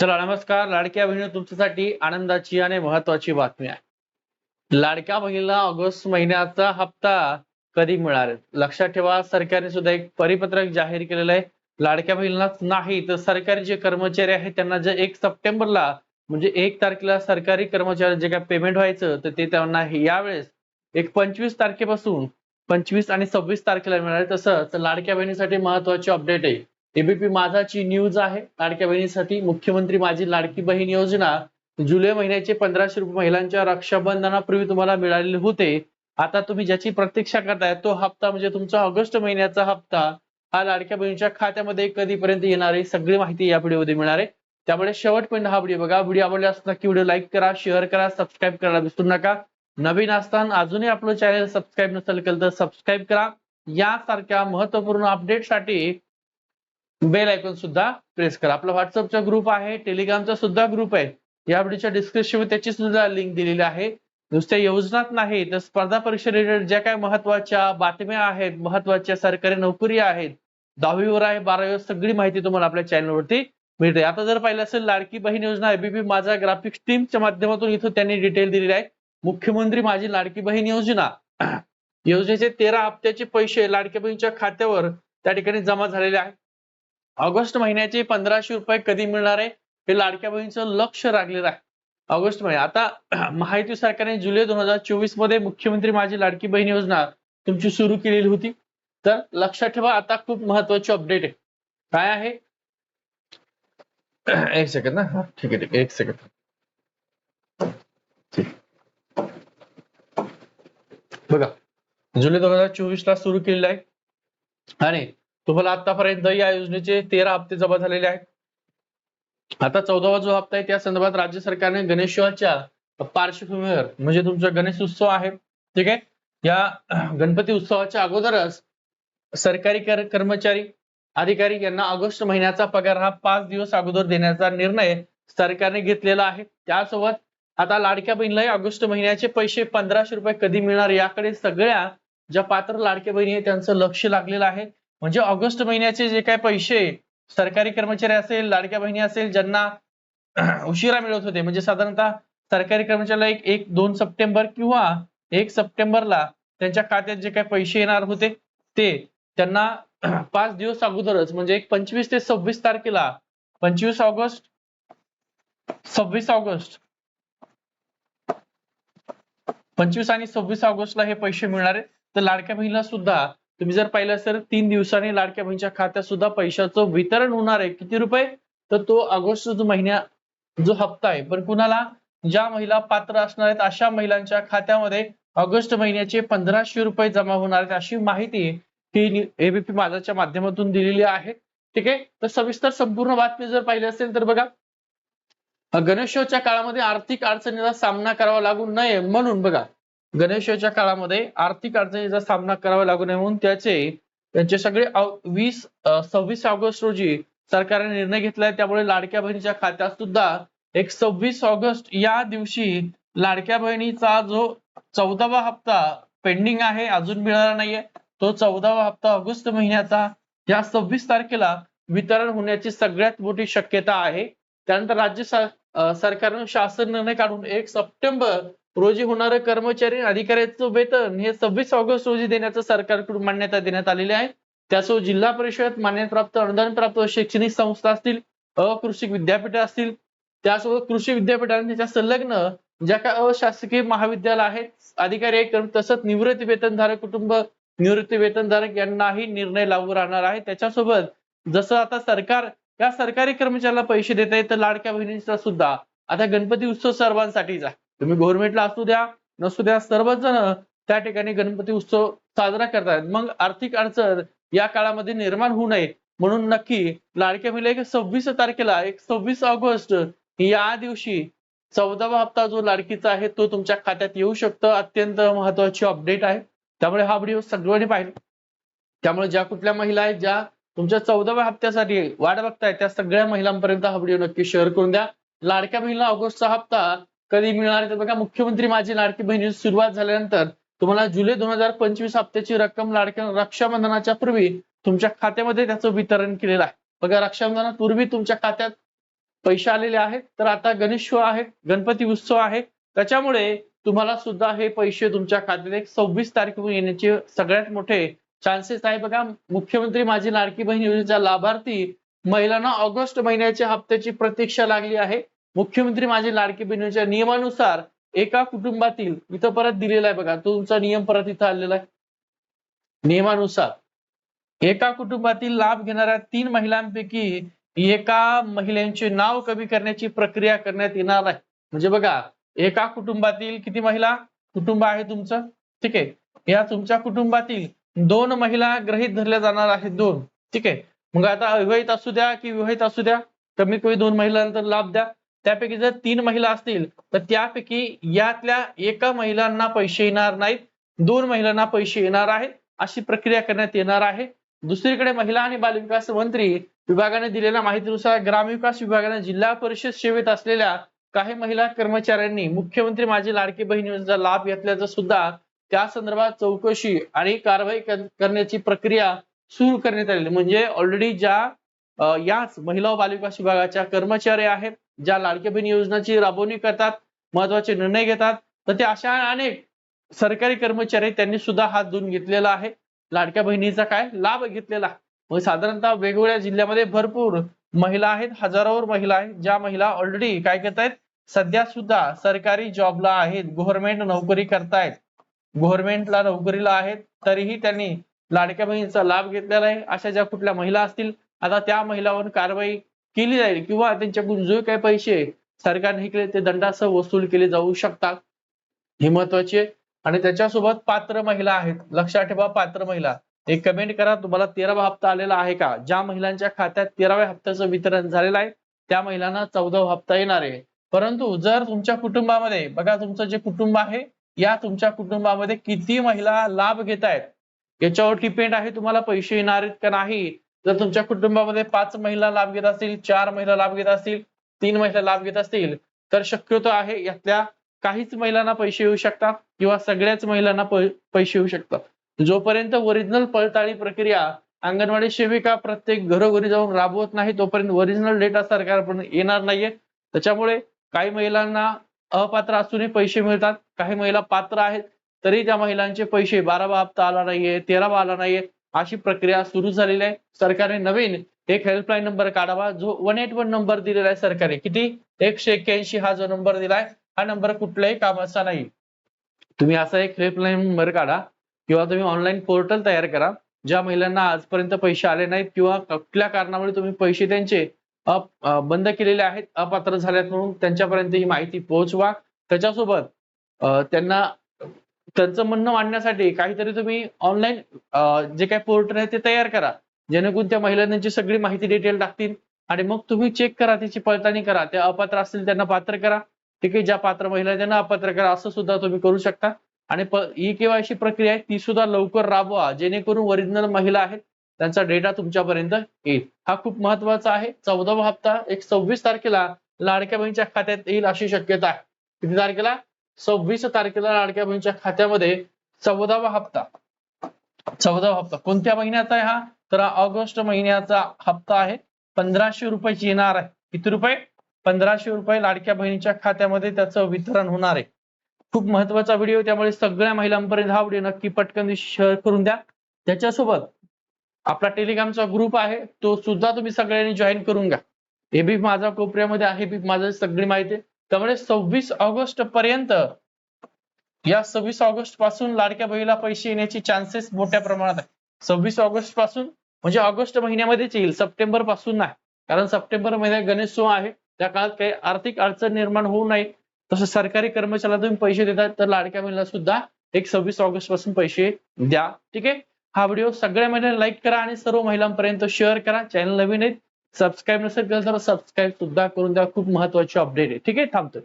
चला नमस्कार. लाडक्या बहिणी तुमच्यासाठी आनंदाची आणि महत्वाची बातमी आहे. लाडक्या बहिणीला ऑगस्ट महिन्याचा हप्ता कधी मिळणार लक्षात ठेवा सरकारने सुद्धा एक परिपत्रक जाहीर केलेलं आहे. लाडक्या बहिणीलाच नाही तर सरकारी जे कर्मचारी आहेत त्यांना जे एक सप्टेंबरला म्हणजे एक तारखेला सरकारी कर्मचारी जे काय पेमेंट व्हायचं तर ते त्यांना यावेळेस एक पंचवीस तारखेपासून पंचवीस आणि सव्वीस तारखेला मिळणार तसंच लाडक्या बहिणीसाठी महत्वाची अपडेट आहे. एबीपी माझाची न्यूज आहे. लाडक्या बहिणीसाठी मुख्यमंत्री माझी लाडकी बहीण योजना. जुलै महिन्याचे पंधराशे रुपये महिलांच्या रक्षाबंधनापूर्वी तुम्हाला मिळालेले होते. आता तुम्ही ज्याची प्रतीक्षा करताय तो हप्ता म्हणजे तुमचा ऑगस्ट महिन्याचा हप्ता. हा लाडक्या बहिणीच्या खात्यामध्ये कधीपर्यंत येणार आहे सगळी माहिती या व्हिडिओमध्ये मिळणार आहे. त्यामुळे शेवटपर्यंत हा व्हिडिओ बघा. व्हिडिओ आवडल्यास नक्की व्हिडिओ लाईक करा शेअर करा सबस्क्राईब करायला विसरू नका. नवीन असताना अजूनही आपलं चॅनल सबस्क्राईब नसेल केलं तर सबस्क्राईब करा. यासारख्या महत्त्वपूर्ण अपडेटसाठी बेल आयकॉन सुद्धा प्रेस करा. आपला व्हॉट्सअपचा ग्रुप आहे टेलिग्रामचा सुद्धा ग्रुप आहे. या व्हिडिओच्या डिस्क्रिप्शनमध्ये त्याची सुद्धा लिंक दिलेली आहे. नुसत्या योजनाच नाही तर स्पर्धा परीक्षा रिलेटेड ज्या काही महत्त्वाच्या बातम्या आहेत महत्त्वाच्या सरकारी नोकरी आहेत दहावीवर आहे बारावीवर सगळी माहिती तुम्हाला आपल्या चॅनलवरती मिळते. आता जर पाहिलं असेल लाडकी बहीण योजना एबीपी माझा ग्राफिक्स टीमच्या माध्यमातून इथं त्यांनी डिटेल दिलेली आहे. मुख्यमंत्री माझी लाडकी बहीण योजना. योजनेचे तेरा हप्त्याचे पैसे लाडक्या बहिणीच्या खात्यावर त्या ठिकाणी जमा झालेले आहेत ऑगस्ट महिन्याचे पंधराशे रुपये कधी मिळणार आहे? हे लाडक्या बहिणीचं लक्ष लागलेलं आहे. ऑगस्ट महिना. आता महायुती सरकारने जुलै दोन हजार चोवीसमध्ये मुख्यमंत्री माझी लाडकी बहीण योजना तुमची सुरू केलेली होती. तर लक्षात ठेवा आता खूप महत्वाची अपडेट आहे. काय आहे? एक सेकंद ना. हा, ठीक आहे ठीक आहे. एक सेकंद बघा जुलै दोन हजार चोवीस ला सुरू केलेलं आहे. आणि तुम्हाला आतापर्यंत या योजनेचे तेरा हप्ते जमा झालेले आहेत. आता चौदावा जो हप्ता आहे त्या संदर्भात राज्य सरकारने गणेशोत्सवाच्या पार्श्वभूमीवर म्हणजे तुमचा गणेश उत्सव आहे ठीक आहे? या गणपती उत्सवाच्या अगोदरच सरकारी कर- कर्मचारी अधिकारी यांना ऑगस्ट महिन्याचा पगार हा पाच दिवस अगोदर देण्याचा निर्णय सरकारने घेतलेला आहे. त्यासोबत आता लाडक्या बहिणीला ऑगस्ट महिन्याचे पैसे पंधराशे रुपये कधी मिळणार याकडे सगळ्या ज्या पात्र लाडक्या बहिणी आहेत त्यांचं लक्ष लागलेलं आहे. म्हणजे ऑगस्ट महिन्याचे जे काही पैसे सरकारी कर्मचारी असेल लाडक्या बहिणी असेल ज्यांना उशिरा मिळत होते म्हणजे साधारणतः सरकारी कर्मचाऱ्याला एक एक दोन सप्टेंबर किंवा एक सप्टेंबरला त्यांच्या खात्यात जे काही पैसे येणार होते ते त्यांना पाच दिवस अगोदरच म्हणजे एक पंचवीस ते सव्वीस तारखेला पंचवीस ऑगस्ट सव्वीस ऑगस्ट पंचवीस आणि सव्वीस ऑगस्टला हे पैसे मिळणार आहेत. तर लाडक्या बहिणीला सुद्धा तुम्ही जर पाहिलं असेल तीन दिवसांनी लाडक्या बहिणीच्या खात्यात सुद्धा पैशाचं वितरण होणार आहे. किती रुपये? तर तो ऑगस्ट जो महिन्या जो हप्ता आहे पण कुणाला? ज्या महिला पात्र असणार आहेत अशा महिलांच्या खात्यामध्ये ऑगस्ट महिन्याचे पंधराशे रुपये जमा होणार आहेत अशी माहिती ही एबीपी माझाच्या माध्यमातून दिलेली आहे. ठीक आहे? तर सविस्तर संपूर्ण बातमी जर पाहिली असेल तर बघा गणेशोत्सवच्या काळामध्ये आर्थिक अडचणीचा सामना करावा लागू नये म्हणून बघा गणेशाच्या काळामध्ये आर्थिक अडचणीचा सामना करावा लागू नये म्हणून त्याचे त्यांचे सगळे वीस सव्वीस ऑगस्ट रोजी सरकारने निर्णय घेतलाय. त्यामुळे लाडक्या बहिणीच्या खात्यात सुद्धा एक सव्वीस ऑगस्ट या दिवशी लाडक्या बहिणीचा जो चौदावा हप्ता पेंडिंग आहे अजून मिळाला नाहीये तो चौदावा हप्ता ऑगस्ट महिन्याचा या सव्वीस तारखेला वितरण होण्याची सगळ्यात मोठी शक्यता आहे. त्यानंतर राज्य सरकारनं शासन निर्णय काढून एक सप्टेंबर रोजी होणारं कर्मचारी आणि अधिकाऱ्याचं वेतन हे सव्वीस ऑगस्ट रोजी देण्याचं सरकारकडून मान्यता देण्यात आलेली आहे. त्यासोबत जिल्हा परिषद मान्यताप्राप्त अनुदान प्राप्त शैक्षणिक संस्था असतील अकृषी विद्यापीठ असतील त्यासोबत कृषी विद्यापीठांनी त्याच्या संलग्न ज्या काही अशासकीय महाविद्यालय आहेत अधिकारी कर्म- तसंच निवृत्ती वेतनधारक कुटुंब निवृत्ती वेतनधारक यांनाही निर्णय लागू राहणार आहे. त्याच्यासोबत जसं आता सरकार या सरकारी कर्मचाऱ्याला पैसे देत आहे तर लाडक्या बहिणींचा सुद्धा. आता गणपती उत्सव सर्वांसाठीच आहे. तुम्ही गव्हर्नमेंटला असू द्या नसू द्या सर्वच जण त्या ठिकाणी गणपती उत्सव साजरा करतात. मग आर्थिक अडचण या काळामध्ये निर्माण होऊ नये. म्हणून नक्की लाडक्या बहिणीला एक सव्वीस तारखेला एक सव्वीस ऑगस्ट या दिवशी चौदावा हप्ता जो लाडकीचा आहे तो तुमच्या खात्यात येऊ शकतो. अत्यंत महत्वाची अपडेट आहे. त्यामुळे हा व्हिडिओ सगळ्यांनी पाहिजे त्यामुळे ज्या कुठल्या महिला आहेत ज्या तुमच्या चौदाव्या हप्त्यासाठी वाट बघताय त्या सगळ्या महिलांपर्यंत हा व्हिडिओ नक्की शेअर करून द्या. लाडक्या महिला ऑगस्टचा हप्ता कधी मिळणार आहे? तर बघा मुख्यमंत्री माझी लाडकी बहिणी सुरुवात झाल्यानंतर तुम्हाला जुलै दोन हजार पंचवीस हप्त्याची रक्कम लाडक्या रक्षाबंधनाच्या पूर्वी तुमच्या खात्यामध्ये त्याचं वितरण केलेलं आहे. बघा रक्षाबंधनापूर्वी तुमच्या खात्यात पैसे आलेले आहेत तर आता गणेशोत्सव आहे गणपती उत्सव आहे. त्याच्यामुळे तुम्हाला सुद्धा हे पैसे तुमच्या खात्यात एक सव्वीस तारखेपासून येण्याचे सगळ्यात मोठे चान्सेस आहे. बघा मुख्यमंत्री माझी लाडकी बहीण योजनेचा लाभार्थी महिलांना ऑगस्ट महिन्याच्या हप्त्याची प्रतीक्षा लागली आहे. मुख्यमंत्री माझी लाडकी बहिणीच्या नियमानुसार एका कुटुंबातील इथं परत दिलेला आहे बघा तो तुमचा नियम परत इथं आलेला आहे. नियमानुसार एका कुटुंबातील लाभ घेणाऱ्या तीन महिलांपैकी एका महिलेचे नाव कमी करण्याची प्रक्रिया करण्यात येणार आहे. म्हणजे बघा एका कुटुंबातील किती महिला? कुटुंब आहे तुमचं? ठीक आहे. या तुमच्या कुटुंबातील दोन महिला ग्रहित धरल्या जाणार आहेत दोन. ठीक आहे. मग आता अविवाहित असू द्या की विवाहित असू द्या? कमीत कमी दोन महिलांना लाभ द्या. त्यापैकी जर तीन महिला असतील तर त्यापैकी यातल्या एका महिलांना पैसे येणार नाहीत. दोन महिलांना पैसे येणार आहेत. अशी प्रक्रिया करण्यात येणार आहे. दुसरीकडे महिला आणि बालविकास मंत्री विभागाने दिलेल्या माहितीनुसार ग्रामविकास विभागाने जिल्हा परिषद सेवेत असलेल्या काही महिला कर्मचाऱ्यांनी मुख्यमंत्री माझी लाडकी बहीण योजनेचा लाभ घेतल्याचा सुद्धा त्या संदर्भात चौकशी आणि कारवाई करण्याची प्रक्रिया सुरू करण्यात आलेली म्हणजे ऑलरेडी ज्या याच महिला व बालविकास विभागाच्या कर्मचारी आहेत ज्या लाडक्या बहीण योजनाची राबवणी करतात महत्त्वाचे निर्णय घेतात तर ते अशा अनेक सरकारी कर्मचारी त्यांनी सुद्धा हात धुवून घेतलेला आहे. लाडक्या बहिणीचा काय लाभ घेतलेला मग साधारणतः वेगवेगळ्या जिल्ह्यामध्ये भरपूर महिला आहेत हजारोवर महिला आहेत ज्या महिला ऑलरेडी काय करतायत सध्या सुद्धा सरकारी जॉबला आहेत गव्हर्नमेंट नोकरी करतायत. गव्हर्नमेंटला नोकरीला आहेत तरीही त्यांनी लाडक्या बहिणीचा लाभ घेतलेला आहे. अशा ज्या कुठल्या महिला असतील आता त्या महिलावर कारवाई केली जाईल किंवा त्यांच्याकडून जो काही पैसे सरकारने इकडे ते दंडासह वसूल केले जाऊ शकतात हे महत्त्वाचे. आणि त्याच्यासोबत पात्र महिला आहेत. लक्षात ठेवा पात्र महिला. एक कमेंट करा तुम्हाला तेरावा हप्ता आलेला आहे का? ज्या महिलांच्या खात्यात तेराव्या हप्त्याचं वितरण झालेलं आहे त्या महिलांना चौदावा हप्ता येणार आहे. परंतु जर तुमच्या कुटुंबामध्ये बघा तुमचं जे कुटुंब आहे या तुमच्या कुटुंबामध्ये किती महिला लाभ घेत आहेत याच्यावर डिपेंड आहे तुम्हाला पैसे येणार आहेत का नाही? जर तुमच्या कुटुंबामध्ये पाच महिला लाभ घेत असतील चार महिला लाभ घेत असतील तीन महिला लाभ घेत असतील तर शक्यतो आहे यातल्या काहीच महिलांना पैसे येऊ शकतात किंवा सगळ्याच महिलांना पैसे येऊ शकतात. जोपर्यंत ओरिजिनल पडताळी प्रक्रिया अंगणवाडी सेविका प्रत्येक घरोघरी जाऊन राबवत नाही तोपर्यंत ओरिजिनल डेटा सरकारपर्यंत येणार नाहीये. त्याच्यामुळे काही महिलांना अपात्र असूनही पैसे मिळतात काही महिला पात्र आहेत तरी त्या महिलांचे पैसे बारावा हप्ता आला नाहीये तेरावा आला नाहीये अशी प्रक्रिया सुरू झालेली आहे. सरकारने नवीन एक हेल्पलाईन नंबर काढावा. जो वन एट वन नंबर दिलेला आहे सरकारने. किती? एकशे एक्क्याऐंशी हा जो नंबर दिलाय हा नंबर कुठल्याही कामाचा नाही. तुम्ही असा एक हेल्पलाईन नंबर काढा किंवा तुम्ही ऑनलाईन पोर्टल तयार करा ज्या महिलांना आजपर्यंत पैसे आले नाहीत किंवा कुठल्या कारणामुळे तुम्ही पैसे त्यांचे अप बंद केलेले आहेत अपात्र झाल्यात म्हणून त्यांच्यापर्यंत ही माहिती पोहोचवा. त्याच्यासोबत त्यांना त्यांचं म्हणणं मांडण्यासाठी काहीतरी तुम्ही ऑनलाईन जे काही पोर्टल आहे ते तयार करा. जेणेकरून त्या महिलांची त्यांची सगळी माहिती डिटेल टाकतील आणि मग तुम्ही चेक करा त्याची पडताळणी करा. त्या अपात्र असतील त्यांना पात्र करा. ठीक आहे ज्या पात्र महिला आहेत त्यांना अपात्र करा. असं सुद्धा तुम्ही करू शकता. आणि ई केवायसी प्रक्रिया आहे ती सुद्धा लवकर राबवा. जेणेकरून ओरिजिनल महिला आहेत त्यांचा डेटा तुमच्यापर्यंत येईल. हा खूप महत्त्वाचा आहे. चौदावा हप्ता एक सव्वीस तारखेला लाडक्या बहिणीच्या खात्यात येईल अशी शक्यता आहे. किती तारखेला? सव्वीस तारखेला लाडक्या बहिणीच्या खात्यामध्ये चौदावा हप्ता. चौदावा हप्ता. कोणत्या महिन्याचा आहे हा? तर ऑगस्ट महिन्याचा हप्ता आहे. पंधराशे रुपयाची येणार आहे. किती रुपये? पंधराशे रुपये लाडक्या बहिणीच्या खात्यामध्ये त्याचं वितरण होणार आहे. खूप महत्त्वाचा व्हिडिओ त्यामुळे सगळ्या महिलांपर्यंत हा व्हिडिओ नक्की पटकन शेअर करून द्या. त्याच्यासोबत आपला टेलिग्रामचा ग्रुप आहे. तो सुद्धा तुम्ही सगळ्यांनी जॉईन करून घ्या. हे बी माझा कोपऱ्यामध्ये आहे. बी माझं सगळी माहिती त्यामुळे सव्वीस ऑगस्ट पर्यंत या सव्वीस ऑगस्टपासून लाडक्या बहिणीला पैसे येण्याचे चान्सेस मोठ्या प्रमाणात आहे सव्वीस ऑगस्टपासून म्हणजे ऑगस्ट महिन्यामध्येच येईल सप्टेंबरपासून नाही. कारण सप्टेंबर महिन्यात गणेशोत्सव आहे. त्या काळात काही आर्थिक अडचण निर्माण होऊ नये. तसं सरकारी कर्मचाऱ्याला तुम्ही पैसे देतात तर लाडक्या बहिणीला सुद्धा एक सव्वीस ऑगस्टपासून पैसे द्या. ठीक आहे? हा व्हिडिओ सगळ्या महिलांना लाईक करा आणि सर्व महिलांपर्यंत शेअर करा. चॅनल नवीन आहेत सबस्क्राईब नसेल केलं तर सबस्क्राईब सुद्धा करून द्या. खूप महत्वाची अपडेट आहे. ठीक आहे? थांबतोय.